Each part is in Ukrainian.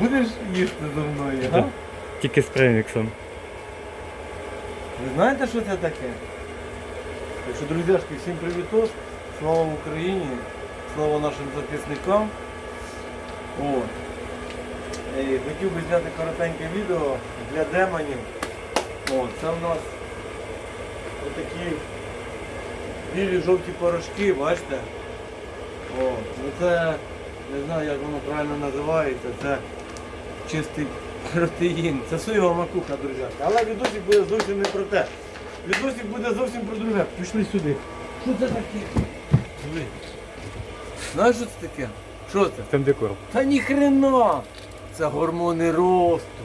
Будеш їсти зі мною, Да. Тільки з преміксом. Ви знаєте, що це таке? Так що, друзяшки, всім привітос. Слава Україні, слава нашим захисникам. От. Е, Хотів би зняти коротеньке відео для демонів. От, це в нас отакі білі жовті порошки, бачите? От. Ну це не знаю як воно правильно називається, це чистий протеїн. Це соєва макуха, друзяки. Але відосик буде зовсім не про те. Відосик буде зовсім про друге. Пішли сюди. Що це таке? Знаєш, що це таке? Що це? Там декор. Та ніхрена! Це гормони росту.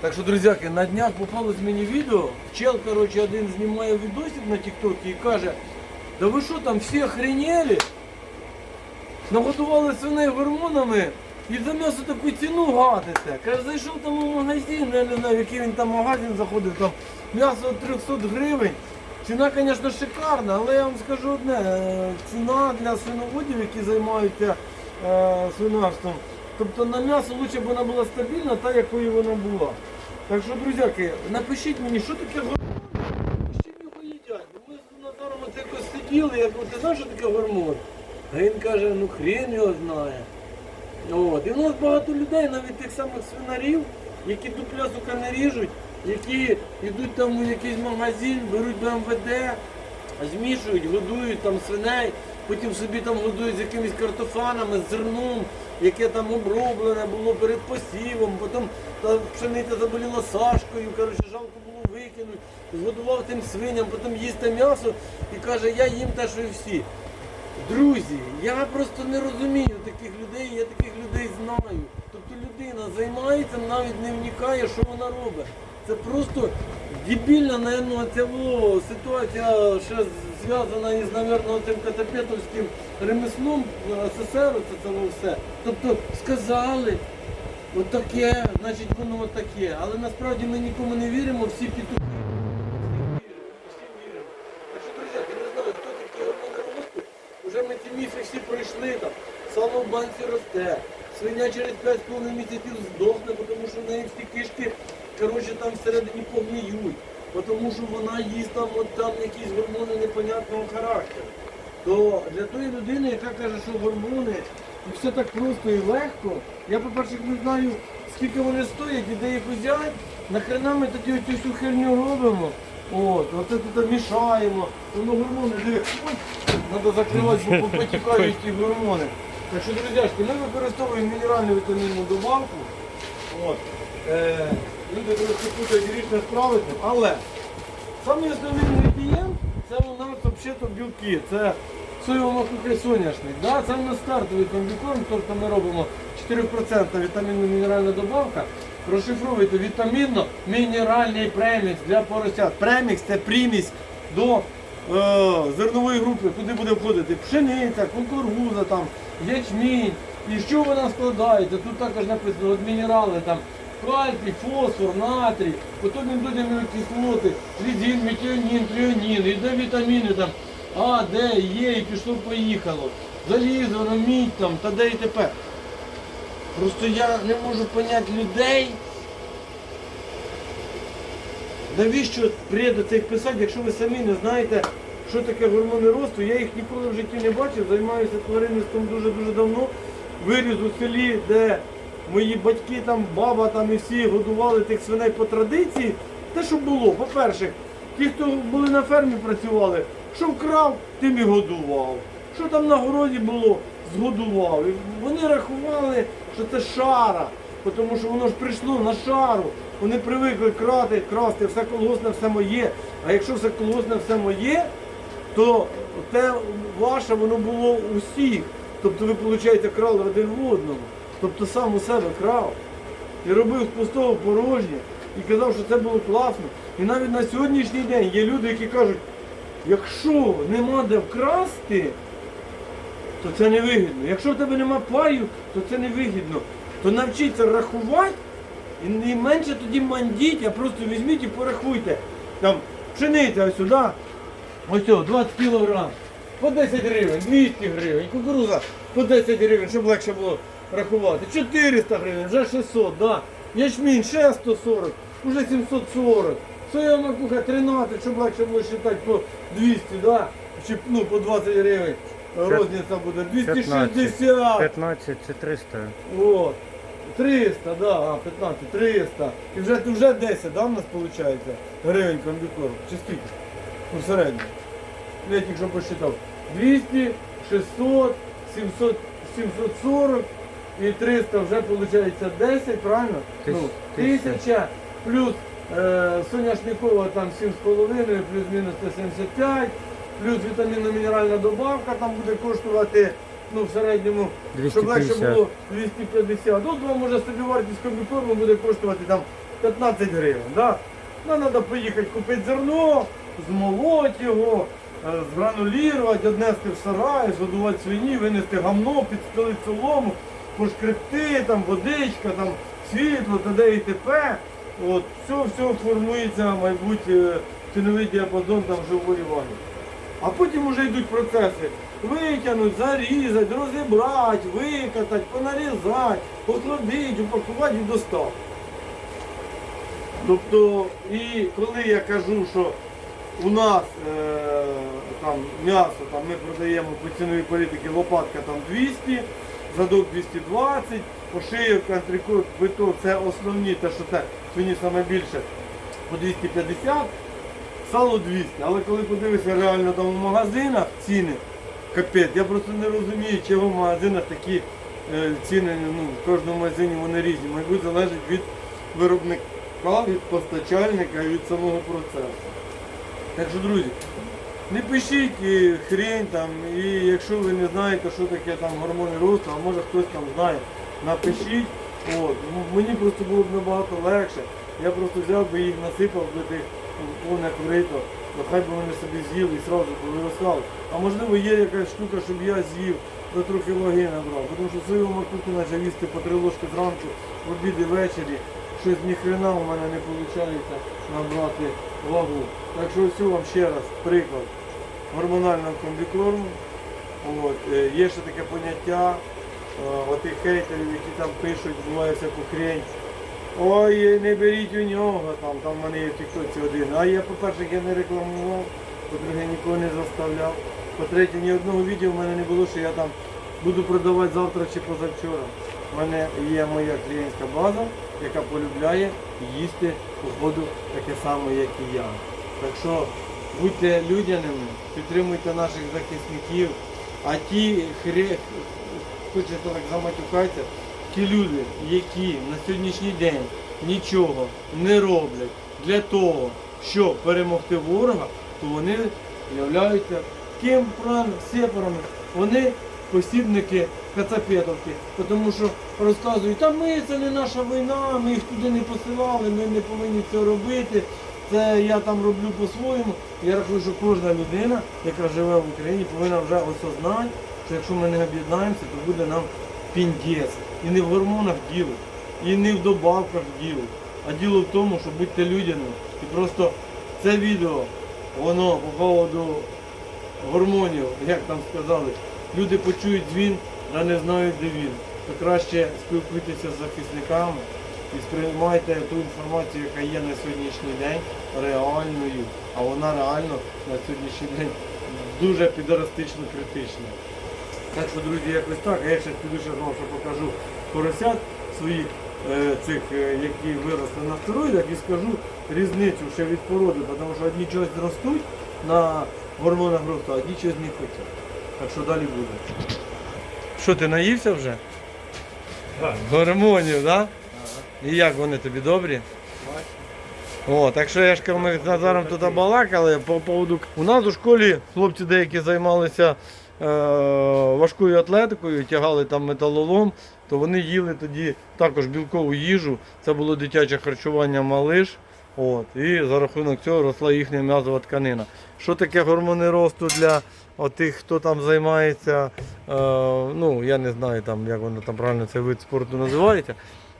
Так що, друзяки, на днях попалось мені відео. Чел, коротше, один знімає відосик на Тіктокі і каже, да ви що там всі охренели? Нагодували свиней гормонами і за м'ясо таку ціну гадите. Каже, зайшов там у магазин, не знаю, в який він там магазин заходив, там м'ясо 300 гривень. Ціна, звісно, шикарна, але я вам скажу одне, е, ціна для свиноводів, які займаються е, свинарством. Тобто на м'ясо краще б вона була стабільна, та якою вона була. Так що, друзяки, напишіть мені, що таке гормон, чим його їдять. Ми з Назаром оце якось сиділи, я кажу, ти знаєш, що таке гормон? А він каже, ну хрен його знає. От. І в нас багато людей, навіть тих самих свинарів, які дупля сука не ріжуть, які йдуть там у якийсь магазин, беруть БМВД, змішують, годують там свиней, потім собі там годують з якимись картофанами, з зерном, яке там оброблене було перед посівом, потім та пшениця заболіла сашкою, коротше, жалко було викинути, згодував тим свиням, потім їсти м'ясо і каже, я їм те, що і всі. Друзі, я просто не розумію таких людей, я таких людей знаю. Тобто людина займається, навіть не вникає, що вона робить. Це просто дебільна, напевно, ця ситуація ще зв'язана із, напевно, цим катапетовським ремеслом СССР, це це все. Тобто сказали, отаке, значить воно отаке. Але насправді ми нікому не віримо, всі петухи. Всім віримо. Так що, друзі, я не знаю, хто такі гормони росту. Уже ми ці міфи там. Сало в банці росте. Свиня через 5,5 місяців здохне, тому що в неї всі кишки коротше, там всередині погниють. Бо Тому що вона їсть там, от, там якісь гормони непонятного характеру. То для тої людини, яка каже, що гормони і все так просто і легко, я, по-перше, не знаю, скільки вони стоять і де їх взяти, нахрена ми тоді оцю всю херню робимо. От, оце тут мішаємо, воно гормони, диви, треба закривати, бо потікають ті гормони. Так що, друзяшки, ми використовуємо мінеральну вітамінну добавку. От. Е, люди трошки путають річне з правильним, але самий основний інгредієнт це у нас взагалі білки. Це макуха соняшник. Да? Це у нас стартовий комбікорм, тобто ми робимо 4% вітамінно-мінеральна добавка. Розшифровуйте вітамінно-мінеральний премікс для поросят. Премікс це примість до зернової групи, куди буде входити пшениця, кукуруза, там, ячмінь. І чого вона складається? Тут також написано от мінерали там. Кальцій, фосфор, натрій, потім йдуть кислоти, лізін, метіонін, тріонін, йде вітаміни там А, Д, Є, і пішло поїхало. Залізо, воно, мідь там, та де і тепер. Просто я не можу поняти людей. Навіщо бред цих писати, якщо ви самі не знаєте, що таке гормони росту, я їх ніколи в житті не бачив, займаюся тваринництвом дуже-дуже давно. Виріс у селі, де мої батьки, там, баба там і всі годували тих свиней по традиції. Те, що було, по-перше, ті, хто були на фермі, працювали, що вкрав, тим і годував. Що там на городі було, згодував. І вони рахували, що це шара, тому що воно ж прийшло на шару. Вони привикли крати, красти, все колгосне, все моє. А якщо все колгосне, все моє, то те ваше воно було у всіх. Тобто ви, виходить, крали один в одному. Тобто сам у себе крав. І робив з пустого порожнє. І казав, що це було класно. І навіть на сьогоднішній день є люди, які кажуть, якщо нема де вкрасти, то це не вигідно. Якщо в тебе нема паю, то це не вигідно. То навчіться рахувати і, і менше тоді мандіть, а просто візьміть і порахуйте. Там пшениця ось сюди, ось о, 20 кілограм, по 10 гривень, 200 гривень, кукуруза по 10 гривень, щоб легше було рахувати. 400 гривень, вже 600, да. Ячмінь ще 140, вже 740. Соя макуха 13, щоб легше було вважати по 200, да? Чи ну, по 20 гривень. Розниця буде 260. 15 це 300. От. 300, да, а, 15, 300. І вже, вже 10, да, у нас виходить? Гривень комбікорм. Чи скільки? Ну. Ну, Я тільки що посчитав. 200, 600, 700, 740 і 300 вже виходить 10, правильно? Тис- Ну, тисяча. 1000 плюс е, соняшникова там 7,5, плюс-мінус 175, плюс вітамінно-мінеральна добавка там буде коштувати ну, в середньому щоб легше було 250. От вам може собі вартість комбікорму буде коштувати там 15 гривень. Да? Ну, треба поїхати купити зерно, змолоти його, е, згранулірувати, однести в сарай, згодувати свині, винести гамно, підстелити солому, пошкребти, там водичка, там світло, т.д. і т.п. От, все, все формується, мабуть, е, ціновий діапазон там живої ваги. А потім вже йдуть процеси. Витягнуть, зарізати, розібрати, викатати, понарізати, охладити, упакувати і доставити. Тобто, і коли я кажу, що у нас е, там м'ясо там, ми продаємо по ціновій політики лопатка там 200, задок 220, пошийок, антрикот, биток, це основні, те, що це свині саме більше, по 250. Сало 200, але коли подивишся реально там в магазинах ціни, капець, я просто не розумію, чого в магазинах такі е, ціни, ну, в кожному магазині вони різні. Мабуть, залежить від виробника, від постачальника і від самого процесу. Так що, друзі, не пишіть е, хрень там, і якщо ви не знаєте, що таке там гормони росту, а може хтось там знає, напишіть. От. Мені просто було б набагато легше. Я просто взяв би їх, насипав би тих повне корито, то хай би вони собі з'їли і одразу повиростали. А можливо є якась штука, щоб я з'їв, то трохи ваги набрав. Тому що свою макуху почав їсти по три ложки зранку, в обід і ввечері. Щось ніхрена у мене не виходить набрати вагу. Так що ось вам ще раз приклад гормонального комбікорму. От, е, є ще таке поняття е, отих хейтерів, які там пишуть, буває всяку хрень. Ой, не беріть у нього, там, там в мене є в тіктоці один. А я, по-перше, я не рекламував, по-друге, нікого не заставляв. По-третє, ні одного відео в мене не було, що я там буду продавати завтра чи позавчора. У мене є моя клієнтська база, яка полюбляє їсти походу таке саме, як і я. Так що будьте людяними, підтримуйте наших захисників, а ті хре... хочете так заматюкатися, ті люди, які на сьогоднішній день нічого не роблять для того, щоб перемогти ворога, то вони являються ким правильно сепарами. Вони посібники Кацапетовки, тому що розказують, та ми це не наша війна, ми їх туди не посилали, ми не повинні це робити. Це я там роблю по-своєму. Я рахую, що кожна людина, яка живе в Україні, повинна вже осознати, що якщо ми не об'єднаємося, то буде нам піндець. І не в гормонах діло, і не в добавках діло. А діло в тому, що будьте людяними. І просто це відео, воно по поводу гормонів, як там сказали, люди почують дзвін, а не знають, де він. То краще спілкуйтеся з захисниками і сприймайте ту інформацію, яка є на сьогоднішній день, реальною. А вона реально на сьогоднішній день дуже підорастично критична. Так що, друзі, якось так. Я ще піду ще знову що покажу поросят своїх е, цих, е, які виросли на стероїдах, і скажу різницю ще від породи, тому що одні чогось ростуть на гормонах росту, а одні чогось не хочуть. Так що далі буде. Що, ти наївся вже? Гормонів, так? Да? І як вони тобі добрі? О, так що я ж ми з Назаром тут балакали по поводу. У нас у школі хлопці деякі займалися важкою атлетикою, тягали там металолом, то вони їли тоді також білкову їжу. Це було дитяче харчування малиш. От, і за рахунок цього росла їхня м'язова тканина. Що таке гормони росту для тих, хто там займається, е, ну я не знаю, там, як воно там правильно цей вид спорту називається.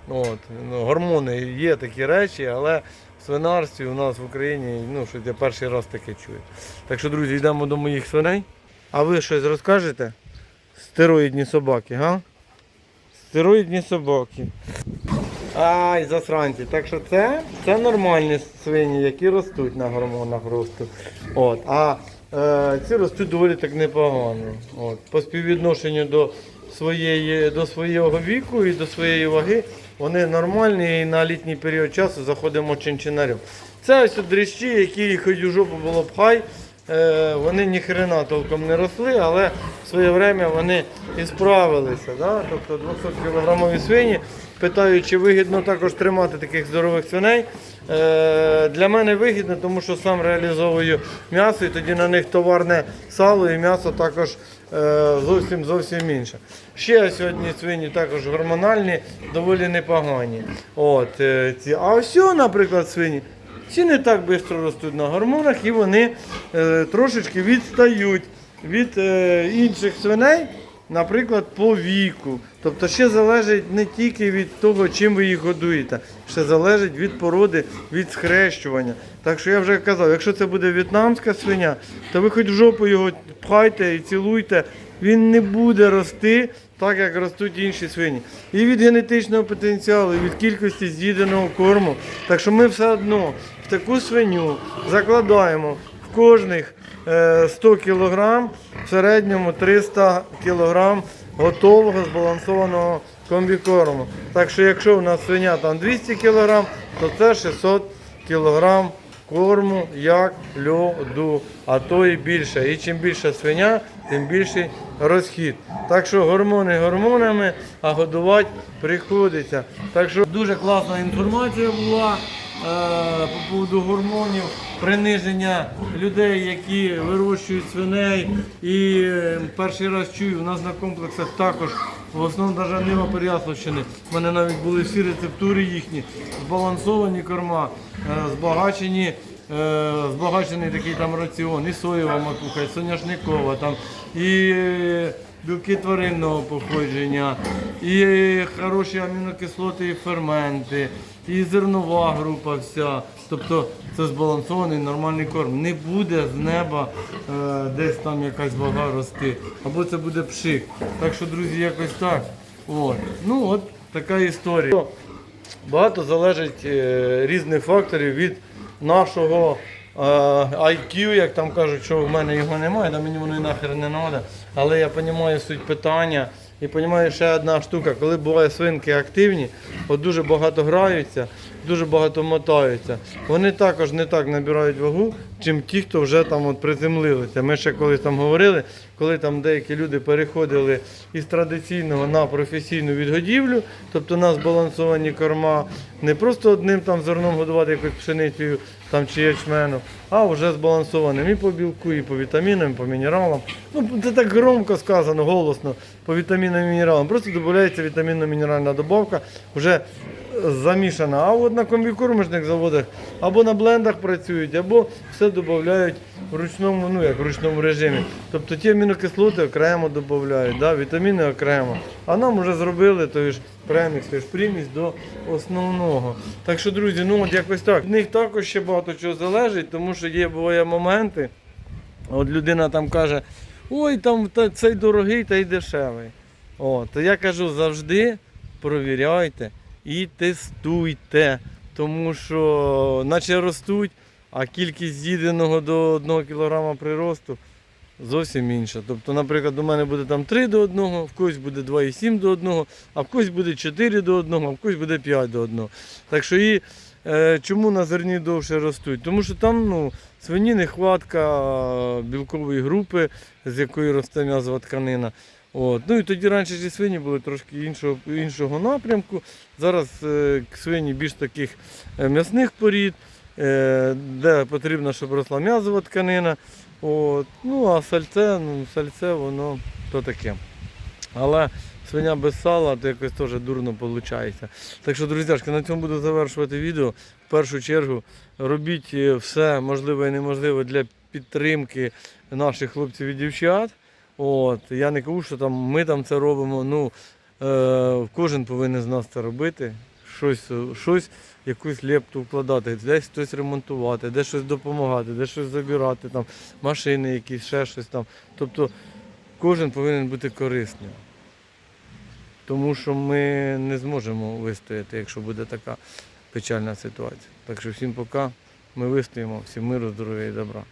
От, ну, гормони є такі речі, але в свинарстві у нас в Україні, ну, що я перший раз таке чую. Так що, друзі, йдемо до моїх свиней. А ви щось розкажете? Стероїдні собаки, га? стероїдні собаки. Ай, засранці. Так що це, це нормальні свині, які ростуть на гормонах росту. От. А е, ці ростуть доволі так непогано. От. По співвідношенню до, своєї, до свого віку і до своєї ваги вони нормальні і на літній період часу заходимо чинчинарем. Це ось дріщі, які хоч у жопу було б хай. Е, вони ні хрена толком не росли, але в своє время вони і справилися. Да? Тобто 200 кілограмові свині. Питаю, чи вигідно також тримати таких здорових свиней. Е, для мене вигідно, тому що сам реалізовую м'ясо, і тоді на них товарне сало і м'ясо також е, зовсім зовсім інше. Ще сьогодні свині також гормональні, доволі непогані. От. А ось, наприклад, свині. Ці не так швидко ростуть на гормонах і вони е, трошечки відстають від е, інших свиней, наприклад, по віку. Тобто ще залежить не тільки від того, чим ви їх годуєте, ще залежить від породи, від схрещування. Так що я вже казав, якщо це буде в'єтнамська свиня, то ви хоч в жопу його пхайте і цілуйте, він не буде рости так, як ростуть інші свині. І від генетичного потенціалу, і від кількості з'їденого корму. Так що ми все одно таку свиню закладаємо в кожних е, 100 кг, в середньому 300 кг готового збалансованого комбікорму. Так що якщо у нас свиня там 200 кг, то це 600 кг корму як льоду, а то і більше. І чим більша свиня, тим більший розхід. Так що гормони гормонами, а годувати приходиться. Так що дуже класна інформація була е, по поводу гормонів, приниження людей, які вирощують свиней. І е, перший раз чую, у нас на комплексах також. В основному навіть нема Переяславщини. У мене навіть були всі рецептури їхні, збалансовані корма, е, збагачені, е, збагачений такий там раціон, і соєва макуха, і соняшникова, там, і е, білки тваринного походження, і хороші амінокислоти і ферменти, і зернова група вся. Тобто це збалансований нормальний корм. Не буде з неба е, десь там якась вага рости. Або це буде пшик. Так що, друзі, якось так. От. Ну от така історія. Багато залежить е, різних факторів від нашого е, IQ, як там кажуть, що в мене його немає, та мені воно і нахер не треба. Але я розумію суть питання. І розумію ще одна штука, коли буває свинки активні, от дуже багато граються, дуже багато мотаються. Вони також не так набирають вагу, чим ті, хто вже там от приземлилися. Ми ще колись там говорили, коли там деякі люди переходили із традиційного на професійну відгодівлю, тобто на збалансовані корма, не просто одним там зерном годувати якусь пшеницею там, чи ячменом, а вже збалансованим і по білку, і по вітамінам, і по мінералам. Ну, це так громко сказано, голосно, по вітамінам і мінералам. Просто додається вітамінно-мінеральна добавка, вже замішана. А от на комбікормочних заводах або на блендах працюють, або все додають в ручному, ну як в ручному режимі. Тобто ті амінокислоти окремо додають, да, вітаміни окремо. А нам вже зробили той ж премікс, той ж примість до основного. Так що, друзі, ну от якось так. В них також ще багато чого залежить, тому що є буває моменти. От людина там каже, ой, там та, цей дорогий та й дешевий. О, то я кажу, завжди провіряйте і тестуйте. Тому що наче ростуть, а кількість з'їденого до 1 кг приросту зовсім інша. Тобто, наприклад, у мене буде там 3 до 1, в когось буде 2,7 до 1, а в когось буде 4 до 1, а в когось буде 5 до 1. Так що і чому на зерні довше ростуть? Тому що там ну, свині нехватка білкової групи, з якої росте м'язова тканина. От. Ну і тоді раніше ці свині були трошки іншого, іншого напрямку. Зараз е, свині більш таких е, м'ясних порід, е, де потрібно, щоб росла м'язова тканина. От. Ну а сальце, ну, сальце воно то таке. Але свиня без сала, то якось теж дурно виходить. Так що, друзяшки, на цьому буду завершувати відео. В першу чергу робіть е, все можливе і неможливе для підтримки наших хлопців і дівчат. От, я не кажу, що там ми там це робимо. Ну, е, кожен повинен з нас це робити. Щось, е, щось, якусь лепту вкладати, десь щось ремонтувати, десь щось допомагати, десь щось забирати, там, машини якісь, ще щось там. Тобто кожен повинен бути корисним. Тому що ми не зможемо вистояти, якщо буде така печальна ситуація. Так що всім пока, ми вистоїмо, всім миру, здоров'я і добра.